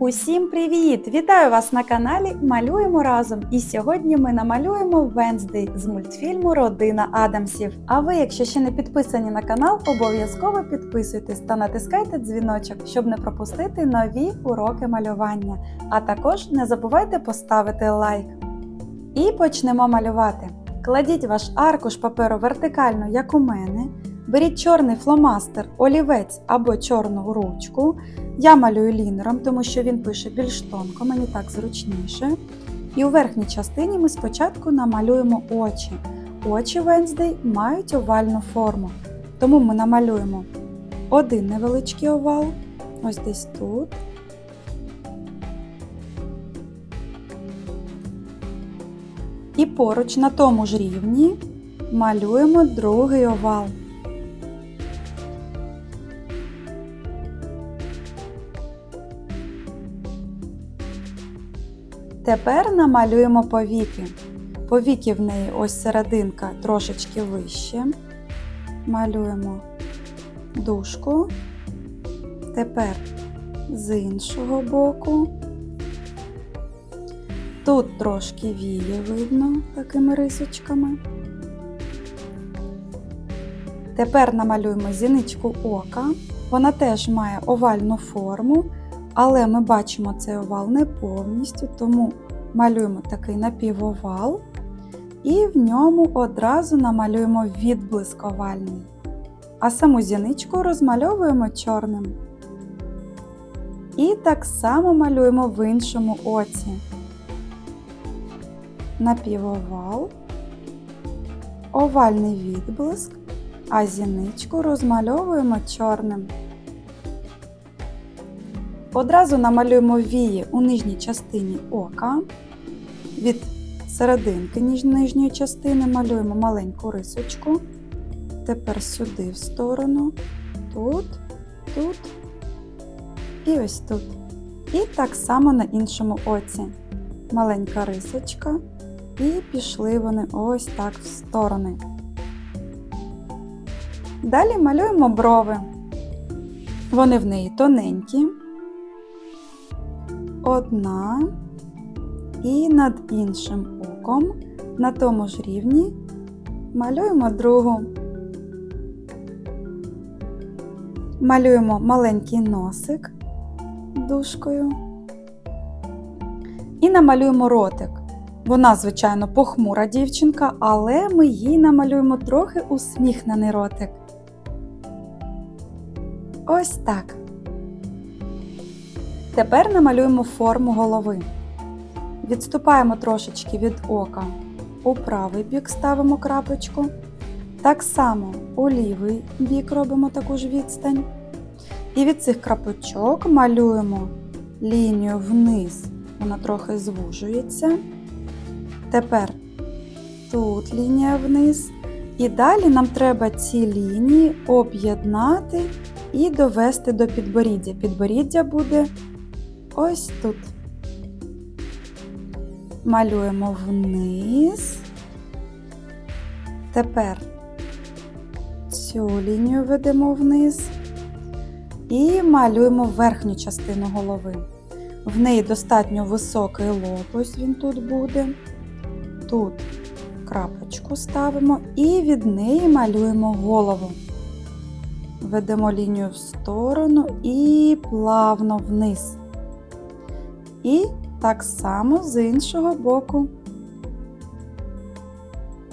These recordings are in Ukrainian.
Усім привіт! Вітаю вас на каналі Малюємо разом. І сьогодні ми намалюємо Венздей з мультфільму Родина Адамсів. А ви, якщо ще не підписані на канал, обов'язково підписуйтесь та натискайте дзвіночок, щоб не пропустити нові уроки малювання. А також не забувайте поставити лайк. І почнемо малювати. Кладіть ваш аркуш паперу вертикально, як у мене. Беріть чорний фломастер, олівець або чорну ручку. Я малюю лінером, тому що він пише більш тонко, мені так зручніше. І у верхній частині ми спочатку намалюємо очі. Очі Венздей мають овальну форму. Тому ми намалюємо один невеличкий овал, ось десь тут. І поруч на тому ж рівні малюємо другий овал. Тепер намалюємо повіки. Повіки в неї ось серединка трошечки вище. Малюємо дужку. Тепер з іншого боку. Тут трошки вії видно такими рисочками. Тепер намалюємо зіничку ока. Вона теж має овальну форму, але ми бачимо цей овал не повністю, тому малюємо такий напівовал і в ньому одразу намалюємо відблиск овальний. А саму зіничку розмальовуємо чорним. І так само малюємо в іншому оці. Напівовал, овальний відблиск, а зіничку розмальовуємо чорним. Одразу намалюємо вії у нижній частині ока. Від серединки нижньої частини малюємо маленьку рисочку. Тепер сюди в сторону, тут, тут і ось тут. І так само на іншому оці. Маленька рисочка. І пішли вони ось так в сторони. Далі малюємо брови. Вони в неї тоненькі. Одна і над іншим оком на тому ж рівні малюємо другу. Малюємо маленький носик дужкою. І намалюємо ротик. Вона, звичайно, похмура дівчинка, але ми їй намалюємо трохи усміхнений ротик. Ось так. Тепер намалюємо форму голови. Відступаємо трошечки від ока. У правий бік ставимо крапочку. Так само у лівий бік робимо таку ж відстань. І від цих крапочок малюємо лінію вниз, вона трохи звужується. Тепер тут лінія вниз. І далі нам треба ці лінії об'єднати і довести до підборіддя. Підборіддя буде ось тут. Малюємо вниз. Тепер цю лінію ведемо вниз і малюємо верхню частину голови. В неї достатньо високий лоб, ось він тут буде. Тут крапочку ставимо і від неї малюємо голову. Ведемо лінію в сторону і плавно вниз. І так само з іншого боку.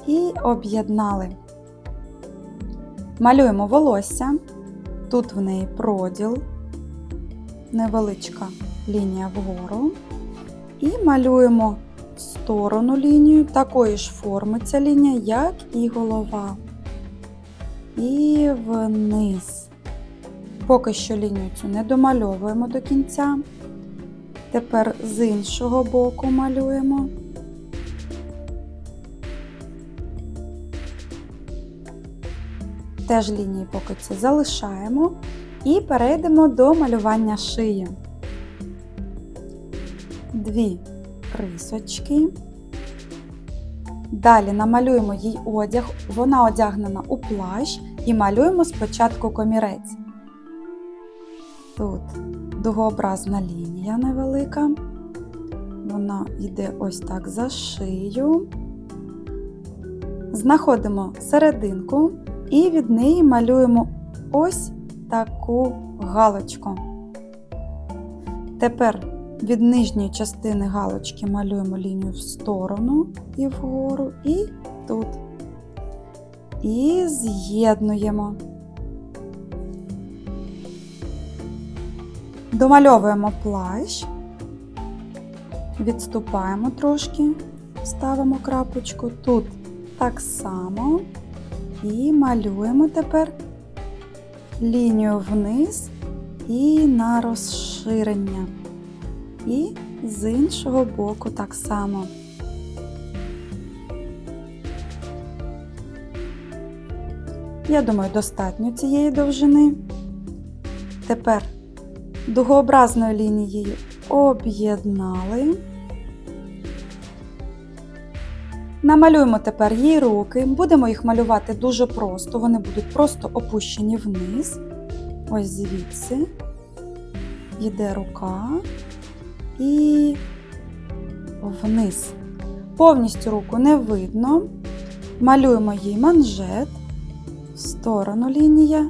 І об'єднали. Малюємо волосся. Тут в неї проділ, невеличка лінія вгору. І малюємо в сторону лінію такої ж форми ця лінія, як і голова. І вниз. Поки що лінію цю не домальовуємо до кінця. Тепер з іншого боку малюємо. Теж лінії поки ці залишаємо і перейдемо до малювання шиї. Дві рисочки. Далі намалюємо їй одяг, вона одягнена у плащ і малюємо спочатку комірець. Тут дугообразна лінія. невелика. Вона йде ось так за шию. Знаходимо серединку і від неї малюємо ось таку галочку. Тепер від нижньої частини галочки малюємо лінію в сторону і вгору, і тут. І з'єднуємо. Домальовуємо плащ, відступаємо трошки, ставимо крапочку тут так само і малюємо тепер лінію вниз і на розширення. І з іншого боку так само. Я думаю, достатньо цієї довжини. Тепер дугообразною лінією об'єднали. Намалюємо тепер їй руки. Будемо їх малювати дуже просто. Вони будуть просто опущені вниз. Ось звідси. Йде рука і вниз. Повністю руку не видно. Малюємо їй манжет, в сторону лінія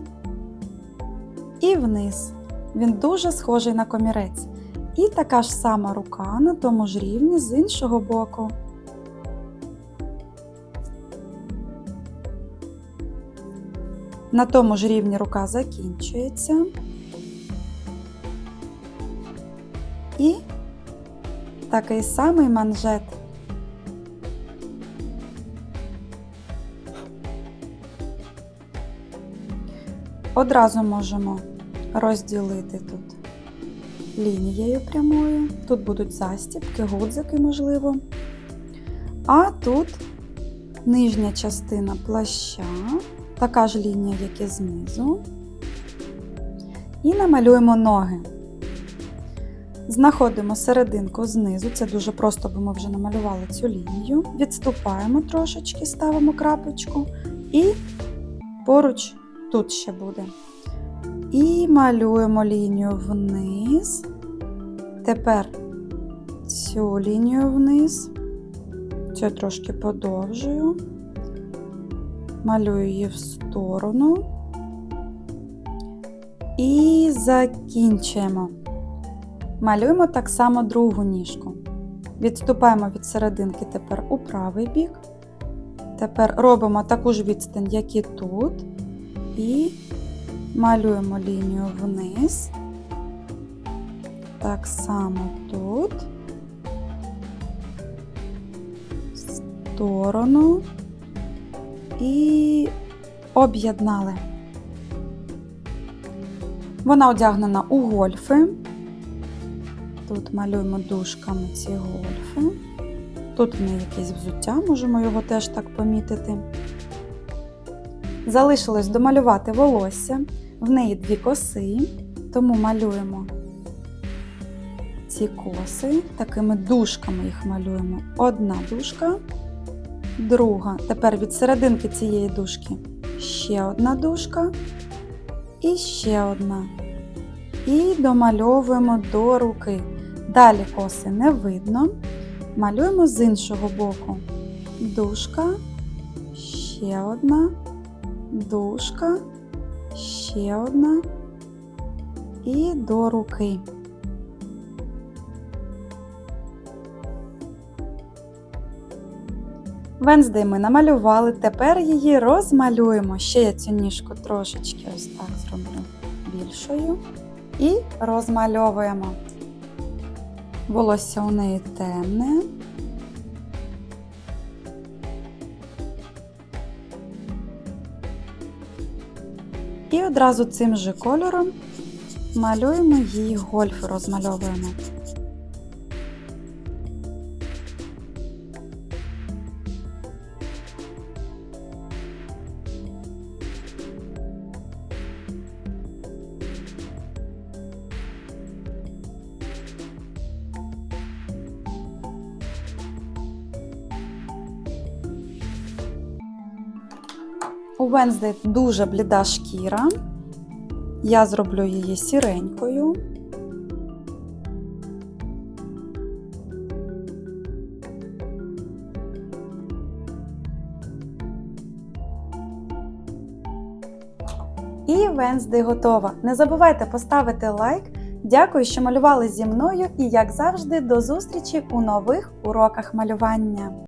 і вниз. Він дуже схожий на комірець. І така ж сама рука на тому ж рівні з іншого боку. На тому ж рівні рука закінчується. І такий самий манжет. Одразу можемо розділити тут лінією прямою. Тут будуть застібки, гудзики, можливо. А тут нижня частина плаща, така ж лінія, як і знизу. І намалюємо ноги. Знаходимо серединку знизу, це дуже просто, бо ми вже намалювали цю лінію. Відступаємо трошечки, ставимо крапочку і поруч тут ще буде. І малюємо лінію вниз. Тепер цю лінію вниз, цю трошки подовжую, малюю її в сторону і закінчуємо. Малюємо так само другу ніжку. Відступаємо від серединки тепер у правий бік. Тепер робимо таку ж відстань, як і тут, і малюємо лінію вниз. Так само тут, в сторону і об'єднали. Вона одягнена у гольфи. Тут малюємо дужками ці гольфи. Тут в неї якесь взуття, можемо його теж так помітити. Залишилось домалювати волосся. В неї дві коси, тому малюємо ці коси, такими дужками їх малюємо. Одна дужка, друга. Тепер від серединки цієї дужки ще одна дужка і ще одна. І домальовуємо до руки. Далі коси не видно. Малюємо з іншого боку. Дужка, ще одна, дужка, ще одна і до руки. Венздей ми намалювали, тепер її розмалюємо. Ще я цю ніжку трошечки ось так зроблю більшою. І розмальовуємо. Волосся у неї темне. І одразу цим же кольором малюємо її гольф, розмальовуємо. У Венздей дуже бліда шкіра. Я зроблю її сіренькою. І Венздей готова. Не забувайте поставити лайк. Дякую, що малювали зі мною, і, як завжди, до зустрічі у нових уроках малювання.